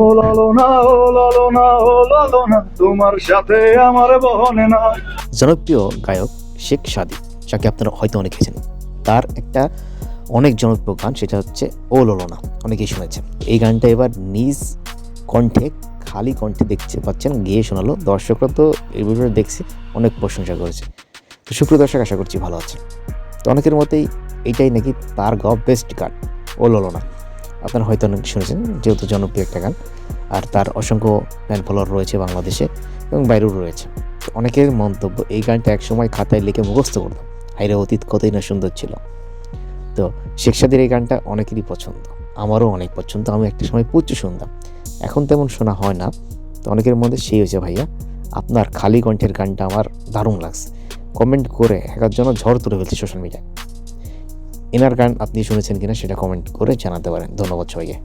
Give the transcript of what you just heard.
ও জনপ্রিয় গায়ক শেখ সাদি যাকে আপনারা হয়তো অনেকে চেনেন। তার একটা অনেক জনপ্রিয় গান, সেটা হচ্ছে ও ললনা, অনেকেই শুনেছেন। এই গানটা এবার নিজ কণ্ঠে, খালি কণ্ঠে দেখতে পাচ্ছেন, গিয়ে শোনালো। দর্শকরা তো এই বিষয়ে দেখছি, অনেক প্রশংসা করেছে। তো সুপ্রিয় দর্শক, আশা করছি ভালো আছে তো অনেকের মতেই এটাই নাকি তার গাওয়া বেস্ট গান, ও ললনা। আপনারা হয়তো অনেক শুনেছেন, যেহেতু জনপ্রিয় একটা গান। আর তার অসংখ্য ফ্যান ফলোয়ার রয়েছে বাংলাদেশে এবং বাইরেও রয়েছে। অনেকের মন্তব্য, এই গানটা একসময় খাতায় লিখে মুখস্থ করতাম। হাইরে অতীত, কতই না সুন্দর ছিল। তো শেখ সাদির এই গানটা অনেকেরই পছন্দ। আমারও অনেক পছন্দ। আমি একটা সময় প্রচুর শুনতাম। এখন তেমন শোনা হয় না। তো অনেকের মধ্যে সেই হয়েছে ভাইয়া। আপনার খালি কণ্ঠের গানটা আমার দারুণ লাগছে। কমেন্ট করে একার জন্য ঝড় তুলে ফেলছি সোশ্যাল মিডিয়ায় এনার গান আপনি শুনেছেন কিনা সেটা কমেন্ট করে জানাতে পারেন। ধন্যবাদ সবাইকে।